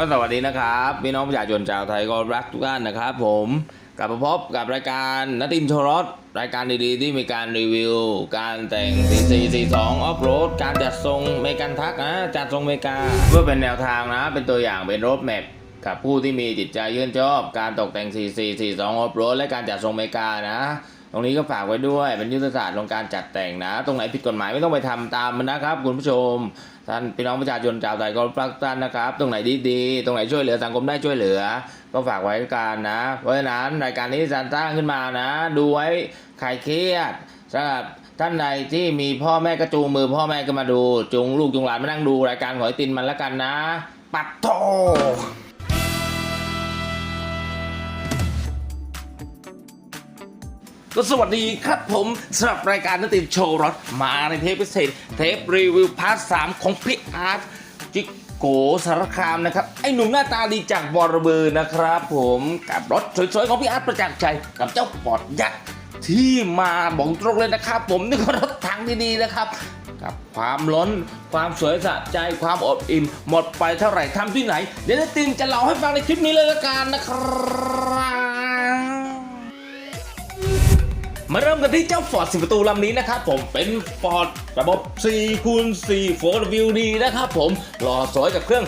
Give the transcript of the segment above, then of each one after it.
ก็สวัสดีนะครับพี่น้องประชาชนชาวไทยก็รักทุกท่านนะครับ ผมกลับมาพบกับรายการนติมโชรถรายการดีๆ ที่มีการรีวิว การแต่ง4442 ออฟโรดการจัดทรงเมกันทักนะจัดทรงเมกา เพื่อเป็นแนวทางนะ เป็นตัวอย่างเป็นรถแมพกับผู้ที่มีจิตใจยื่นชอบ การตกแต่ง4442 ออฟโรดและการจัดทรงเมกานะ ตรงนี้ก็ฝากไว้ด้วยเป็นยุทธศาสตร์ของการจัดแต่งนะ ตรงไหนผิดกฎหมายไม่ต้องไปทำตามมันนะครับ คุณผู้ชมท่านพี่น้องประชาชนชาวไทยก็รักท่านนะครับ ตรงไหนดีๆ ตรงไหนช่วยเหลือสังคมได้ช่วยเหลือ ก็ฝากไว้กันนะ เพราะฉะนั้นรายการนี้จะสร้างขึ้นมานะ ดูไว้ใครเครียดสำหรับท่านใดที่มีพ่อแม่ก็จูงมือพ่อแม่ก็มาดูจูงลูกจูงหลานมานั่งดูรายการหอยตินมันแล้วกันนะ ปัดโท ก็สวัสดีครับผมสำหรับรายการนติมโชว์รถมาในเทปพิเศษ เทปรีวิวพาร์ทสามของพี่อาร์ตจิกโกสารคามนะครับ ไอ้หนุ่มหน้าตาดีจากบอระเบือนะครับผมกับรถสวยๆของพี่อาร์ตประจักษ์ใจกับเจ้าปอดยักษ์ที่มาบอกตรงเลยนะครับผมนี่ก็รถถังดีๆนะครับกับความล้น ความสวยสะใจความอบอิ่ม หมดไปเท่าไหร่ทำที่ไหน เดี๋ยวนติมจะเล่าให้ฟังในคลิปนี้เลยละกันนะครับ มาเริ่มกันที่เจ้าฟอร์ดสิประตูลำนี้นะครับผมเป็นฟอร์ดระบบ4คูณ4 4 w d นะครับผมหล่อสวยกับเครื่อง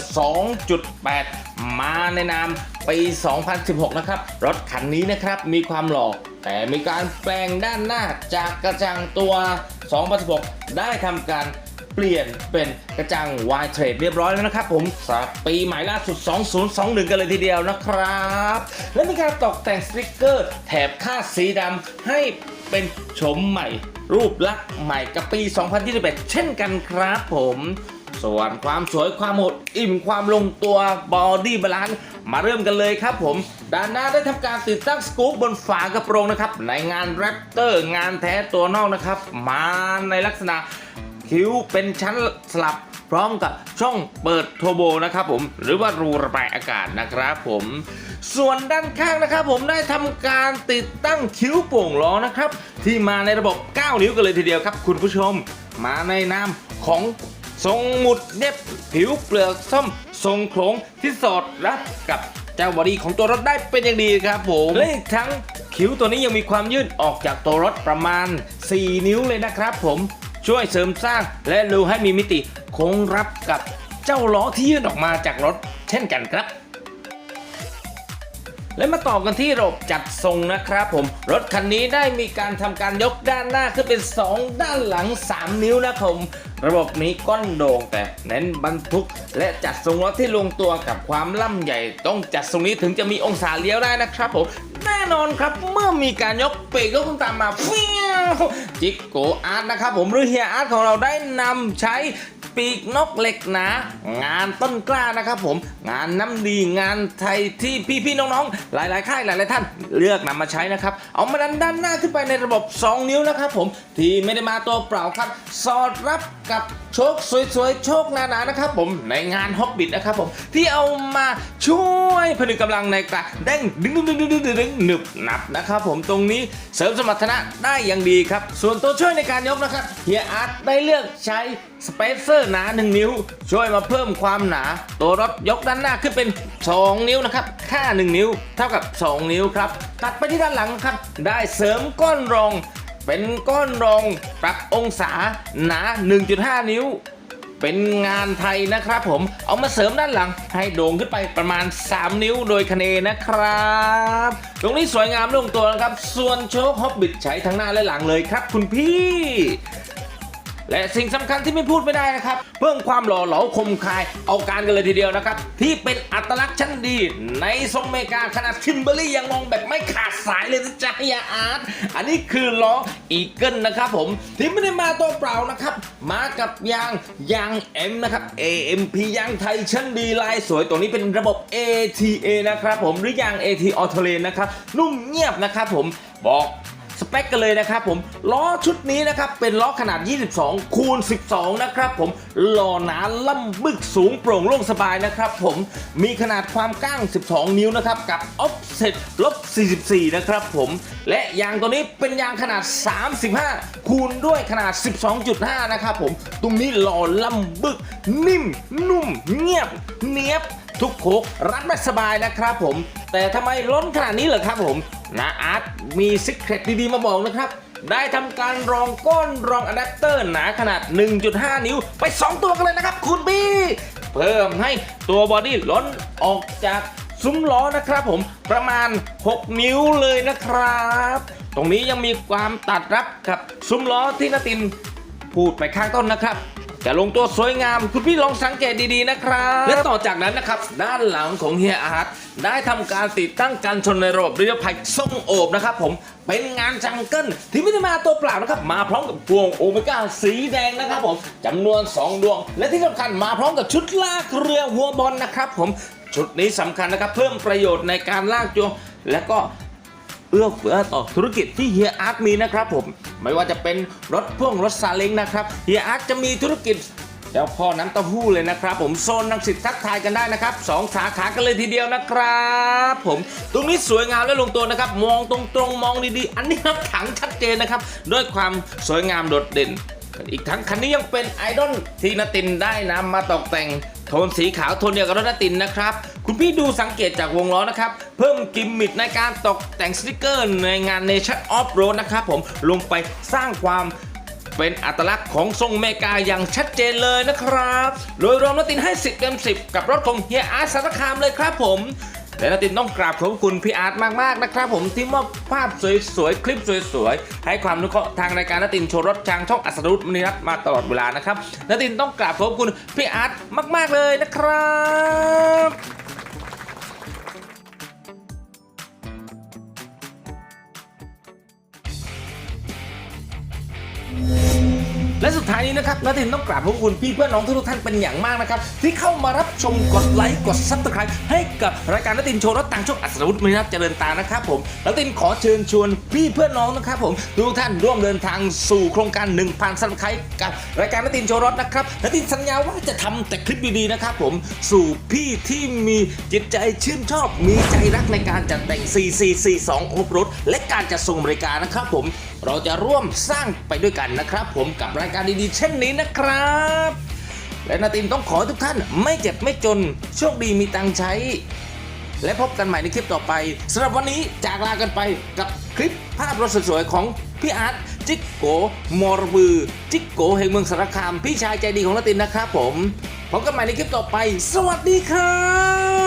2.8 มาในนามปี 2016 นะครับ รถคันนี้นะครับมีความหล่อแต่มีการแปลงด้านหน้าจากกระจังตัว 2016 ได้ทำการ ปลี่ยนเป็นกระจัง Y Trade เรียบร้อยแล้วนะครับผมสำหรับปีใหม่ล่าสุด 2021 กันเลยทีเดียวนะครับ และมีการตกแต่งสติกเกอร์ แถบค่าดสีดำให้เป็นโฉมใหม่ รูปลักษณ์ใหม่กับปี 2021 เช่นกันครับผมส่วนความสวยความหมดอิ่มความลงตัวบอดี้บาลานซ์มาเริ่มกันเลยครับผม ด้านหน้าได้ทำการติดตั้งสกู๊ปบนฝากระโปรงนะครับ ในงานแรปเตอร์งานแท้ตัวนอกนะครับ มาในลักษณะ คิ้วเป็นชั้นสลับพร้อมกับช่องเปิดโทโบนะครับผมหรือว่ารูระบายอากาศนะครับผมส่วนด้านข้างนะครับผมได้ทำการติดตั้งคิ้วโป่งล้อนะครับ ที่มาในระบบ 9 นิ้วกันเลยทีเดียวครับ คุณผู้ชม มาในนามของทรงหมุดเน็บผิวเปลือกส้มทรงโครงที่สอดรับกับเจ้าบอดี้ของตัวรถได้เป็นอย่างดีครับผมและอีกทั้งคิ้วตัวนี้ยังมีความยืดออกจากตัวรถประมาณ 4 นิ้วเลยนะครับผม ช่วยเสริมสร้างและดูให้มีมิติคงรับกับเจ้าล้อที่ยื่นออกมาจากรถ เช่นกันครับ และมาต่อกันที่ระบบจัดทรงนะครับผม รถคันนี้ได้มีการทำการยกด้านหน้าขึ้นเป็น 2 ด้านหลัง 3 นิ้วนะครับผมระบบนี้ก้อนโด่งแต่เน้นบรรทุก และจัดทรงรถที่ลงตัวกับความล่ำใหญ่ ต้องจัดทรงนี้ถึงจะมีองศาเลี้ยวได้นะครับผมแน่นอนครับเมื่อมีการยกปีกก็คงตามมาเฟี้ย จิกโกอาร์ตนะครับผมหรือเฮียอาร์ตของเราได้นำใช้ปีกนกเหล็กหนางานต้นกล้านะครับผม งานน้ำดีงานไทยที่พี่ๆน้องๆ หลายๆค่ายหลายๆท่านเลือกนำมาใช้นะครับ เอามาดันด้านหน้าขึ้นไปในระบบ 2 นิ้วนะครับผมที่ไม่ได้มาตัวเปล่าครับ สอดรับ กับโชคสวยๆ โชคหนาๆนะครับผมในงานฮอบบิทนะครับผมที่เอามาช่วยผนึกกำลังในกระเด้งดึงดึงดึงดึงดึงดึงดึงหนึบหนับนะครับผมตรงนี้เสริมสมรรถนะได้อย่างดีครับ ส่วนตัวช่วยในการยกนะครับเฮียอาร์ตได้เลือกใช้สเปเซอร์หนา 1 นิ้ว ช่วยมาเพิ่มความหนา ตัวรถยกด้านหน้าขึ้นเป็น 2 นิ้วนะครับค่า 1 นิ้ว เท่ากับ 2 นิ้วครับตัดไปที่ด้านหลังครับ ได้เสริมก้อนรอง เป็นก้อนรองปรับองศาหนา 1.5 นิ้ว เป็นงานไทยนะครับผม เอามาเสริมด้านหลัง ให้โด่งขึ้นไปประมาณ 3 นิ้วโดยคะเนนะครับ ตรงนี้สวยงามลงตัวนะครับ ส่วนโชคฮอบบิทใช้ทั้งหน้าและหลังเลยครับคุณพี่ และสิ่งสำคัญที่ไม่พูดไม่ได้นะครับ เพิ่มความหล่อเหลาคมคายเอาการกันเลยทีเดียวนะครับ ที่เป็นอัตลักษณ์ชั้นดี ในทรงเมกาขนาดคิมเบอรี่ยังมองแบบไม่ขาดสายเลยนะจ๊ะยาอาร์ตอันนี้คือล้ออีเกิลนะครับผมที่ไม่ได้มาตัวเปล่านะครับ มากับยางยาง M นะครับ AMP ยางไทยชั้นดีลายสวยตัวนี้เป็นระบบ ATA นะครับผมหรือยาง AT Auto Lane นะครับนุ่มเงียบนะครับผมบอก สเปคกันเลยนะครับผมล้อชุดนี้นะครับเป็นล้อขนาด 22 คูณ 12 นะครับผมหล่อหนาล่ำบึกสูงโปร่งโล่งสบายนะครับผมมีขนาดความกว้าง 12 นิ้วนะครับกับ offset ลบ 44 นะครับผมและยางตัวนี้เป็นยางขนาด 35 คูณด้วยขนาด 12.5 นะครับผมตรงนี้หล่อล่ำบึก นิ่ม นุ่ม เงียบ เนียบ ทุกโคกรัดไม่สบายนะครับผม แต่ทำไมล้นขนาดนี้เหรอครับผมนาอาร์ตมีซิกเ e ตดีๆมาบอกนะครับ ได้ทำการรองก้นรองอะแดปเตอร์หนาขนาด 1.5 นิ้ว ไป 2 ตัวกันเลยนะครับ คุณบี้ เพิ่มให้ตัวบอดี้ล้นออกจากซุ้มล้อนะครับผมประมาณ 6 นิ้วเลยนะครับ ตรงนี้ยังมีความตัดรับกับซุ้มล้อที่นาตินพูดไปข้างต้นนะครับ จะลงตัวสวยงาม คุณพี่ลองสังเกตดีๆนะครับ และต่อจากนั้นนะครับ ด้านหลังของเฮียอาร์ตได้ทำการติดตั้งการชนในระบบนิรภัยทรงโอบนะครับผมเป็นงานจังเกิลที่ไม่ได้มาตัวเปล่านะครับ มาพร้อมกับพวงโอเมก้าสีแดงนะครับผมจำนวน 2 ดวง และที่สำคัญมาพร้อมกับชุดลากเรือหัวบอลนะครับผมชุดนี้สำคัญนะครับ เพิ่มประโยชน์ในการลากจูงและก็ เอื้อเฟื้อต่อธุรกิจที่เฮียอาร์ตมีนะครับผม ไม่ว่าจะเป็นรถพ่วงรถซาเล้งนะครับเฮียอาร์ตจะมีธุรกิจแล้วพ่อน้ำเต้าหู้เลยนะครับ ผมโซนนังสิตทักทายกันได้นะครับสองสาขากันเลยทีเดียวนะครับ ผมตรงนี้สวยงามและลงตัวนะครับ มองตรงๆมองดีๆ อันนี้ครับถังชัดเจนนะครับ ด้วยความสวยงามโดดเด่น อีกทั้งคันนี้ยังเป็นไอดอลที่นตินได้นำมาตกแต่งโทนสีขาวโทนเดียวกับรถนตินนะครับ คุณพี่ดูสังเกตจากวงล้อนะครับ เพิ่มกิมมิคในการตกแต่งสติกเกอร์ในงาน Nation of Road นะครับผมลงไปสร้างความเป็นอัตลักษณ์ของทรงเมกาอย่างชัดเจนเลยนะครับ โดยรวมนตินให้ 10เต็ม10 กับรถของเฮียอาร์ตสารคามเลยครับผม และนาตินต้องกราบขอบคุณพี่อาร์ตมากๆนะครับผมที่มอบภาพสวยๆคลิปสวยๆให้ความนุเคราะห์ทางรายการนาตินโชว์รถทางช่องอัศรุตมณีรัตน์มาตลอดเวลานะครับนาตินต้องกราบขอบคุณพี่อาร์ตมาก ๆเลยนะครับ และสุดท้ายนี้นะครับนัตินต้องกราบขอบคุณพี่เพื่อนน้องทุกท่านเป็นอย่างมากนะครับที่เข้ามารับชมกดไลค์กดซับสไครต์ให้กับรายการนัตินโชว์รถางช่องอัศวุฒิมณีรัตเจริญตานะครับผมนาตินขอเชิญชวนพี่เพื่อนน้องนะครับผมทุกท่านร่วมเดินทางสู่โครงการ 1,000ซับสไครต์กับรายการนตินโชว์รถนะครับนตินสัญญาว่าจะทำแต่คลิปดีๆนะครับผมสู่พี่ที่มีจิตใจชื่นชอบมีใจรักในการจัดแต่ง 4442อบรถ และการจัดส่งบริการนะครับผมเราจะร่วมสร้างไปด้วยกันนะครับ ผมกับรายการดีๆ เช่นนี้นะครับและนาตินต้องขอทุกท่านไม่เจ็บไม่จนโชคดีมีตังใช้ และพบกันใหม่ในคลิปต่อไปสำหรับวันนี้จากลากันไปกับคลิปภาพรถสวยๆของพี่อาร์ตจิกโกมอร์บือ จิกโกแห่งเมืองสารคาม พี่ชายใจดีของลาตินนะครับผมพบกันใหม่ในคลิปต่อไป สวัสดีครับ